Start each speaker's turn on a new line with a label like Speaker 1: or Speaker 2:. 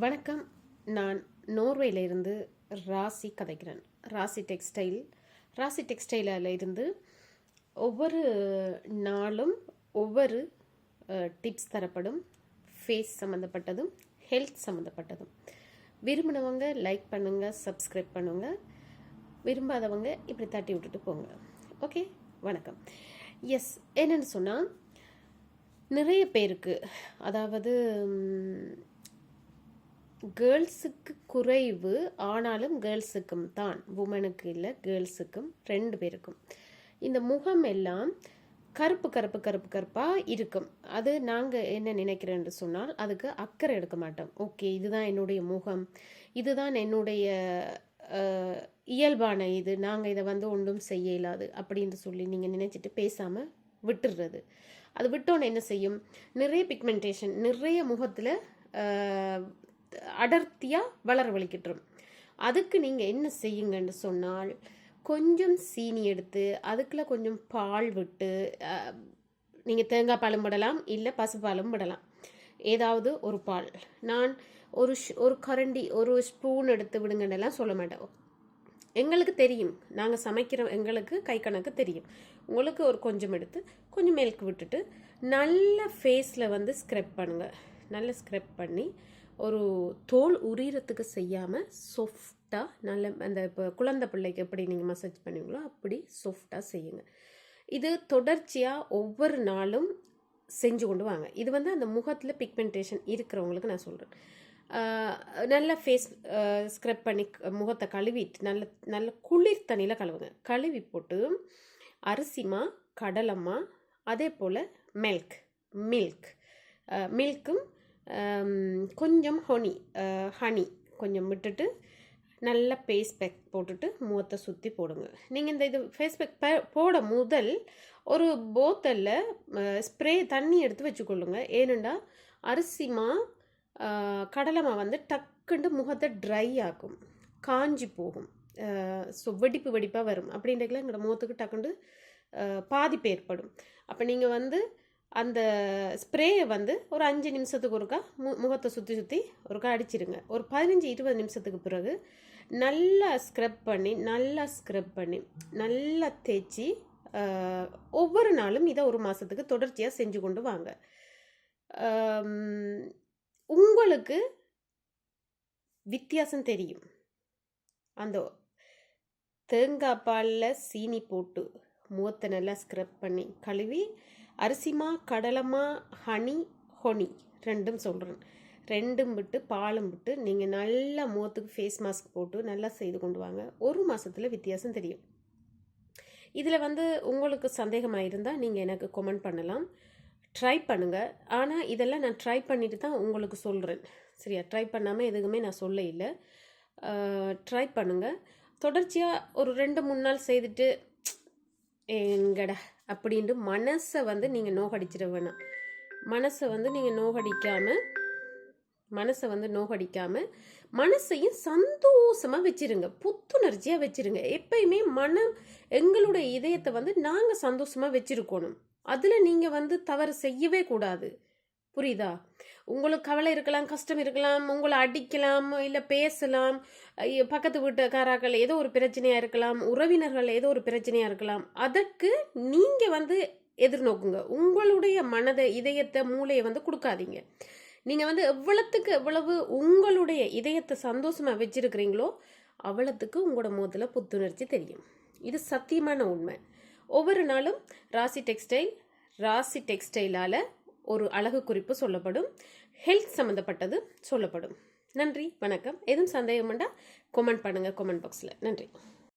Speaker 1: வணக்கம். நான் நோர்வேலிருந்து ராசி கதைக்கிறேன். ராசி டெக்ஸ்டைல். ராசி டெக்ஸ்டைலில் இருந்து ஒவ்வொரு நாளும் ஒவ்வொரு டிப்ஸ் தரப்படும். ஃபேஸ் சம்மந்தப்பட்டதும் ஹெல்த் சம்மந்தப்பட்டதும் விரும்பினவங்க லைக் பண்ணுங்கள் சப்ஸ்கிரைப் பண்ணுங்கள் விரும்பாதவங்க இப்படி தட்டி விட்டுட்டு போங்க. ஓகே? வணக்கம். எஸ் என்னென்னு சொன்னால் நிறைய பேருக்கு அதாவது கேர்ள்ஸுக்கு குறைவு ஆனாலும் கேர்ள்ஸுக்கும் தான். உமனுக்கு இல்லை கேர்ள்ஸுக்கும் ரெண்டு பேருக்கும். இந்த முகம் எல்லாம் கருப்பு கருப்பு கருப்பு கருப்பாக இருக்கும். அது நாங்கள் என்ன நினைக்கிறேன்னு சொன்னால் அதுக்கு அக்கறை எடுக்க மாட்டோம். ஓகே இதுதான் என்னுடைய முகம். இதுதான் என்னுடைய இயல்பான இது. நாங்கள் இதை வந்து ஒன்றும் செய்ய இயலாது அப்படின்னு சொல்லி நீங்கள் நினைச்சிட்டு பேசாமல் விட்டுடுறது அது விட்டோன்னு என்ன செய்யும்? நிறைய பிக்மெண்டேஷன் நிறைய முகத்தில் அடர்த்தியாக வளர வலிக்கிட்டுரும் அதுக்கு நீங்கள் என்ன செய்யுங்கன்னு சொன்னால் கொஞ்சம் சீனி எடுத்து அதுக்குள்ள கொஞ்சம் பால் விட்டு நீங்கள் தேங்காய் பாலும் விடலாம் இல்லை பசுப்பாலும் விடலாம். ஏதாவது ஒரு பால். நான் ஒரு ஒரு கரண்டி ஒரு ஸ்பூன் எடுத்து விடுங்கன்னெல்லாம் சொல்ல மாட்டோம் எங்களுக்கு தெரியும். நாங்கள் சமைக்கிற எங்களுக்கு கை கணக்கு தெரியும். உங்களுக்கு ஒரு கொஞ்சம் எடுத்து கொஞ்சம் மில்க் விட்டுட்டு நல்ல ஃபேஸில் வந்து ஸ்க்ரப் பண்ணுங்கள் நல்ல ஸ்க்ரப் பண்ணி ஒரு தோல் உரிகிறதுக்கு செய்யாமல் சாஃப்டாக நல்ல அந்த இப்போ குழந்தை பிள்ளைக்கு எப்படி நீங்கள் மசாஜ் பண்ணுவீங்களோ அப்படி சாஃப்டாக செய்யுங்க. இது தொடர்ச்சியாக ஒவ்வொரு நாளும் செஞ்சு கொண்டு வாங்க. இது வந்து அந்த முகத்தில் பிக்மெண்டேஷன் இருக்கிறவங்களுக்கு நான் சொல்கிறேன் நல்ல ஃபேஸ் ஸ்க்ரப் பண்ணி முகத்தை கழுவிட்டு நல்ல நல்ல குளிர் தண்ணியில் கழுவுங்க. கழுவி போட்டு அரிசிமா கடலம்மா அதே போல் மில்க் மில்க் மில்க்கும் கொஞ்சம் ஹொனி ஹனி கொஞ்சம் விட்டுட்டு நல்ல ஃபேஸ் பேக் போட்டுட்டு முகத்தை சுற்றி போடுங்க. நீங்கள் இந்த இது ஃபேஸ் பேக் போட முதல் ஒரு போத்தலில் ஸ்ப்ரே தண்ணி எடுத்து வச்சுக்கொள்ளுங்க. ஏனெண்டா அரிசிமா கடலைமா வந்து டக்குண்டு முகத்தை ட்ரை ஆக்கும். காஞ்சி போகும். ஸோ வெடிப்பு வெடிப்பாக வரும். அப்படின்றக்கெல்லாம் எங்களோட முகத்துக்கு டக்குண்டு பாதிப்பு ஏற்படும். அப்போ நீங்கள் வந்து அந்த ஸ்ப்ரேயை வந்து ஒரு அஞ்சு நிமிஷத்துக்கு ஒருக்கா மு முகத்தை சுற்றி சுற்றி ஒருக்கா அடிச்சிருங்க. ஒரு பதினஞ்சு இருபது நிமிஷத்துக்கு பிறகு நல்லா ஸ்க்ரப் பண்ணி நல்லா ஸ்க்ரப் பண்ணி நல்லா தேய்ச்சி ஒவ்வொரு நாளும் இதை ஒரு மாதத்துக்கு தொடர்ச்சியாக செஞ்சு கொண்டு வாங்க. உங்களுக்கு வித்தியாசம் தெரியும். அந்த தேங்காய் பாலில் சீனி போட்டு முகத்தை நல்லா ஸ்க்ரப் பண்ணி கழுவி அரிசிமா கடலமா ஹனி ஹொனி ரெண்டும் சொல்கிறேன் ரெண்டும் விட்டு பாலும் விட்டு நீங்கள் நல்லா முகத்துக்கு ஃபேஸ் மாஸ்க் போட்டு நல்லா செய்து கொண்டு வாங்க. ஒரு மாதத்தில் வித்தியாசம் தெரியும். இதில் வந்து உங்களுக்கு சந்தேகமாக இருந்தால் நீங்கள் எனக்கு கமெண்ட் பண்ணலாம். ட்ரை பண்ணுங்கள் ஆனால் இதெல்லாம் நான் ட்ரை பண்ணிட்டு தான் உங்களுக்கு சொல்கிறேன் சரியா? ட்ரை பண்ணாமல் எதுவுமே நான் சொல்ல இல்லை. ட்ரை பண்ணுங்கள் தொடர்ச்சியாக ஒரு ரெண்டு மூணு நாள் செய்துட்டு எங்கடா? அப்படின்ட்டு மனசை வந்து நீங்கள் நோகடிச்சிட வேணாம். மனசை வந்து நீங்கள் நோகடிக்காமல் மனசை வந்து நோகடிக்காமல் மனசையும் சந்தோஷமாக வச்சுருங்க. புத்துணர்ச்சியாக வச்சிருங்க. எப்பயுமே மனம் எங்களுடைய இதயத்தை வந்து நாங்கள் சந்தோஷமாக வச்சிருக்கணும். அதில் நீங்கள் வந்து தவறு செய்யவே கூடாது. புரியுதா? உங்களுக்கு கவலை இருக்கலாம் கஷ்டம் இருக்கலாம் உங்களை அடிக்கலாம் இல்லை பேசலாம் பக்கத்து வீட்டுக்காராக்கள் ஏதோ ஒரு பிரச்சனையாக இருக்கலாம் உறவினர்கள் ஏதோ ஒரு பிரச்சனையாக இருக்கலாம். அதற்கு நீங்கள் வந்து எதிர்நோக்குங்க. உங்களுடைய மனதை இதயத்தை மூளையை வந்து கொடுக்காதீங்க. நீங்கள் வந்து எவ்வளத்துக்கு எவ்வளவு உங்களுடைய இதயத்தை சந்தோஷமாக வச்சிருக்கிறீங்களோ அவ்வளத்துக்கு உங்களோட முகத்தில் புத்துணர்ச்சி தெரியும். இது சத்தியமான உண்மை. ஒவ்வொரு நாளும் ராசி டெக்ஸ்டைல் ராசி டெக்ஸ்டைலால் ஒரு அழகு குறிப்பு சொல்லப்படும். ஹெல்த் சம்மந்தப்பட்டது சொல்லப்படும். நன்றி வணக்கம். எதுவும் சந்தேகம் வேண்டாம் கமெண்ட் பண்ணுங்கள் கமெண்ட் பாக்ஸில் நன்றி.